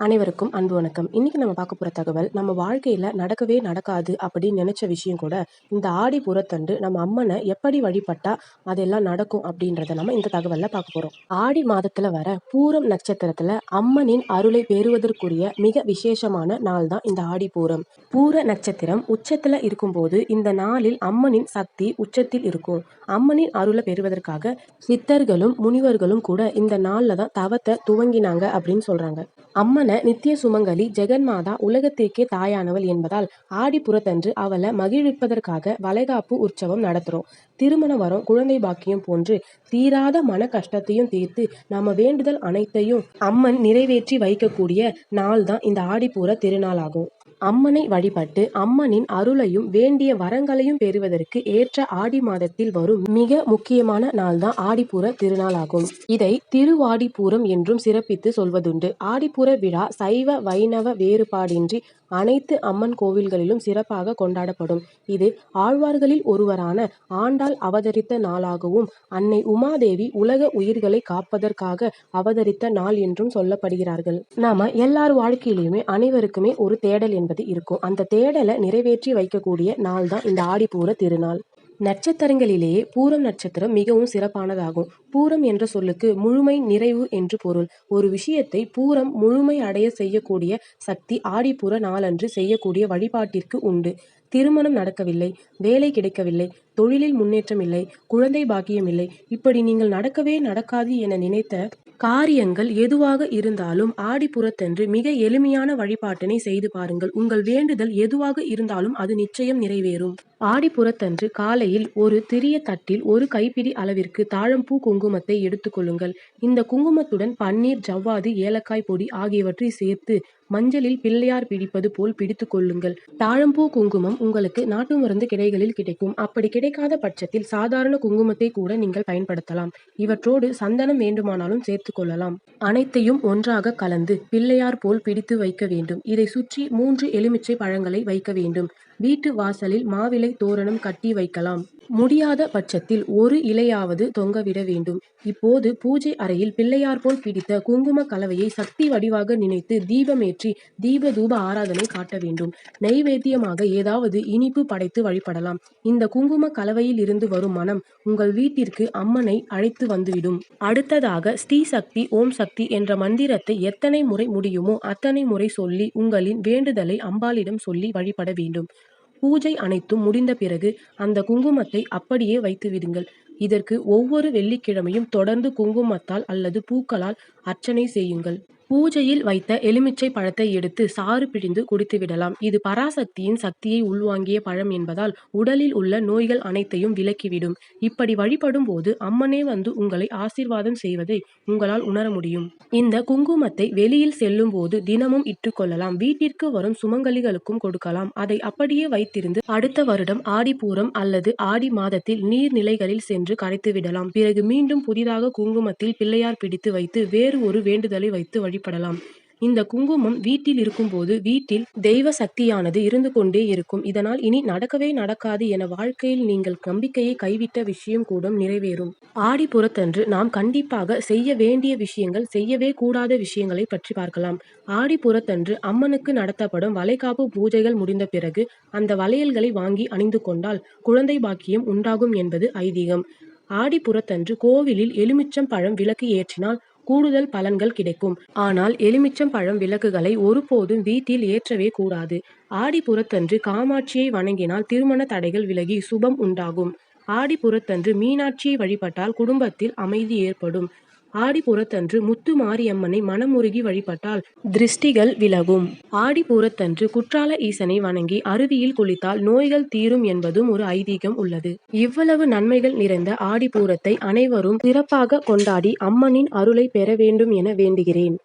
அனைவருக்கும் அன்பு வணக்கம். இன்னைக்கு நம்ம பார்க்க போகிற தகவல் நம்ம வாழ்க்கையில் நடக்கவே நடக்காது அப்படின்னு நினச்ச விஷயம் கூட இந்த ஆடி புறத்தண்டு நம்ம அம்மனை எப்படி வழிபட்டா அதெல்லாம் நடக்கும் அப்படின்றத நம்ம இந்த தகவலில் பார்க்க போகிறோம் ஆடி மாதத்தில் வர பூரம் நட்சத்திரத்தில் அம்மனின் அருளை பெறுவதற்குரிய மிக விசேஷமான நாள் தான் இந்த ஆடி பூரம். பூர நட்சத்திரம் உச்சத்தில் இருக்கும்போது இந்த நாளில் அம்மனின் சக்தி உச்சத்தில் இருக்கும். அம்மனின் அருளை பெறுவதற்காக சித்தர்களும் முனிவர்களும் கூட இந்த நாளில் தான் தவத்தை துவங்கினாங்க அப்படின்னு சொல்கிறாங்க அம்மன் நித்திய சுமங்கலி ஜெகன்மாதா உலகத்திற்கே தாயானவள் என்பதால் ஆடிப்புறத்தன்று அவளை மகிழ்விப்பதற்காக வளைகாப்பு உற்சவம் நடத்துறோம். திருமண வரம் குழந்தை பாக்கியம் போன்று தீராத மன கஷ்டத்தையும் தீர்த்து நம்ம வேண்டுதல் அனைத்தையும் அம்மன் நிறைவேற்றி வைக்கக்கூடிய நாள் தான் இந்த ஆடிப்பூர திருநாளாகும். அம்மனை வழிபட்டு அம்மனின் அருளையும் வேண்டிய வரங்களையும் பெறுவதற்கு ஏற்ற ஆடி மாதத்தில் வரும் மிக முக்கியமான நாள்தான் ஆடிப்பூர திருநாளாகும். இதை திருவாடிப்பூரம் என்றும் சிறப்பித்து சொல்வதுண்டு. ஆடிப்பூர விழா சைவ வைணவ வேறுபாடின்றி அனைத்து அம்மன் கோவில்களிலும் சிறப்பாக கொண்டாடப்படும். இது ஆழ்வார்களில் ஒருவரான ஆண்டாள் அவதரித்த நாளாகவும் அன்னை உமாதேவி உலக உயிர்களை காப்பதற்காக அவதரித்த நாள் என்றும் சொல்லப்படுகிறார்கள். நாம எல்லார் வாழ்க்கையிலுமே அனைவருக்குமே ஒரு தேடல் என்று என்பது இருக்கும் அந்த தேடலை நிறைவேற்றி வைக்கக்கூடிய நாள் தான் இந்த ஆடிப்பூர திருநாள். நட்சத்திரங்களிலேயே பூரம் நட்சத்திரம் மிகவும் சிறப்பானதாகும். பூரம் என்ற சொல்லுக்கு முழுமை நிறைவு என்று பொருள். ஒரு விஷயத்தை பூரம் முழுமை அடைய செய்யக்கூடிய சக்தி ஆடிப்பூர நாளன்று செய்யக்கூடிய வழிபாட்டிற்கு உண்டு. திருமணம் நடக்கவில்லை வேலை கிடைக்கவில்லை தொழிலில் முன்னேற்றம் இல்லை குழந்தை பாக்கியம் இல்லை. இப்படி நீங்கள் நடக்கவே நடக்காது என நினைத்த காரியங்கள் எதுவாக இருந்தாலும் ஆடிப்புறத்தன்று மிக எளிமையான வழிபாட்டினை செய்து பாருங்கள். உங்கள் வேண்டுதல் எதுவாக இருந்தாலும் அது நிச்சயம் நிறைவேறும். ஆடிப்புறத்தன்று காலையில் ஒரு திரிய தட்டில் ஒரு கைப்பிடி அளவிற்கு தாழம்பூ குங்குமத்தை எடுத்துக்கொள்ளுங்கள் இந்த குங்குமத்துடன் பன்னீர் ஜவ்வாது ஏலக்காய் பொடி ஆகியவற்றை சேர்த்து மஞ்சளில் பிள்ளையார் பிடிப்பது போல் பிடித்து கொள்ளுங்கள். தாழம்பூ குங்குமம் உங்களுக்கு நாட்டு மருந்து கிடைகளில் கிடைக்கும். அப்படி கிடைக்காத பட்சத்தில் சாதாரண குங்குமத்தை கூட நீங்கள் பயன்படுத்தலாம். இவற்றோடு சந்தனம் வேண்டுமானாலும் சேர்த்து கொள்ளலாம். அனைத்தையும் ஒன்றாக கலந்து பிள்ளையார் போல் பிடித்து வைக்க வேண்டும். இதை சுற்றி மூன்று எலுமிச்சை பழங்களை வைக்க வேண்டும். வீட்டு வாசலில் மாவிலை தோரணம் கட்டி வைக்கலாம். முடியாத பட்சத்தில் ஒரு இலையாவது தொங்கவிட வேண்டும். இப்போது பூஜை அறையில் பிள்ளையார் போல் பிடித்த குங்கும கலவையை சக்தி வடிவாக நினைத்து தீபமேற்றி தீப தூப ஆராதனை காட்ட வேண்டும். நைவேத்தியமாக ஏதாவது இனிப்பு படைத்து வழிபடலாம். இந்த குங்கும கலவையில் இருந்து வரும் மனம் உங்கள் வீட்டிற்கு அம்மனை அழைத்து வந்துவிடும். அடுத்ததாக ஸ்ரீ சக்தி ஓம் சக்தி என்ற மந்திரத்தை எத்தனை முறை முடியுமோ அத்தனை முறை சொல்லி உங்களின் வேண்டுதலை அம்பாளிடம் சொல்லி வழிபட வேண்டும். பூஜை அனைத்தும் முடிந்த பிறகு அந்த குங்குமத்தை அப்படியே வைத்து விடுங்கள். இதற்கு ஒவ்வொரு வெள்ளிக்கிழமையும் தொடர்ந்து குங்குமத்தால் அல்லது பூக்களால் அர்ச்சனை செய்யுங்கள். பூஜையில் வைத்த எலுமிச்சை பழத்தை எடுத்து சாறு பிழிந்து குடித்து விடலாம். இது பராசக்தியின் சக்தியை உள்வாங்கிய பழம் என்பதால் உடலில் உள்ள நோய்கள் அனைத்தையும் விலக்கிவிடும். இப்படி வழிபடும் போது அம்மனே வந்து உங்களை ஆசீர்வாதம் செய்வதை உங்களால் உணர முடியும். இந்த குங்குமத்தை வெளியில் செல்லும் போது தினமும் இட்டுக்கொள்ளலாம் வீட்டிற்கு வரும் சுமங்கலிகளுக்கும் கொடுக்கலாம். அதை அப்படியே வைத்திருந்து அடுத்த வருடம் ஆடிப்பூரம் அல்லது ஆடி மாதத்தில் நீர்நிலைகளில் சென்று கரைத்து விடலாம். பிறகு மீண்டும் புதிதாக குங்குமத்தில் பிள்ளையார் பிடித்து வைத்து வேறு ஒரு வேண்டுதலை வைத்து வழி வழிபடலாம் இந்த குங்குமம் வீட்டில் இருக்கும்போது வீட்டில் தெய்வ சக்தியானது இருந்து கொண்டே இருக்கும். இதனால் இனி நடக்கவே நடக்காது என வாழ்க்கையில் நீங்கள் நம்பிக்கையை கைவிட்ட விஷயம் கூட நிறைவேறும். ஆடி புறத்தன்று நாம் கண்டிப்பாக செய்ய வேண்டிய விஷயங்கள் செய்யவே கூடாத விஷயங்களை பற்றி பார்க்கலாம். ஆடி புறத்தன்று அம்மனுக்கு நடத்தப்படும் வளைகாப்பு பூஜைகள் முடிந்த பிறகு அந்த வளையல்களை வாங்கி அணிந்து கொண்டால் குழந்தை பாக்கியம் உண்டாகும் என்பது ஐதீகம். ஆடி புறத்தன்று கோவிலில் எலுமிச்சம் பழம் விளக்கு ஏற்றினால் கூடுதல் பலன்கள் கிடைக்கும். ஆனால் எலுமிச்சம் பழம் விளக்குகளை ஒருபோதும் வீட்டில் ஏற்றவே கூடாது. ஆடிப்புறத்தன்று காமாட்சியை வணங்கினால் திருமண தடைகள் விலகி சுபம் உண்டாகும். ஆடிப்புறத்தன்று மீனாட்சியை வழிபட்டால் குடும்பத்தில் அமைதி ஏற்படும். ஆடிபூரத்தன்று முத்து மாரியம்மனை மனமுருகி வழிபட்டால் திருஷ்டிகள் விலகும். ஆடிபூரத்தன்று குற்றால ஈசனை வணங்கி அருவியில் குளித்தால் நோய்கள் தீரும் என்பதும் ஒரு ஐதீகம் உள்ளது. இவ்வளவு நன்மைகள் நிறைந்த ஆடிபூரத்தை அனைவரும் சிறப்பாக கொண்டாடி அம்மனின் அருளை பெற வேண்டும் என வேண்டுகிறேன்.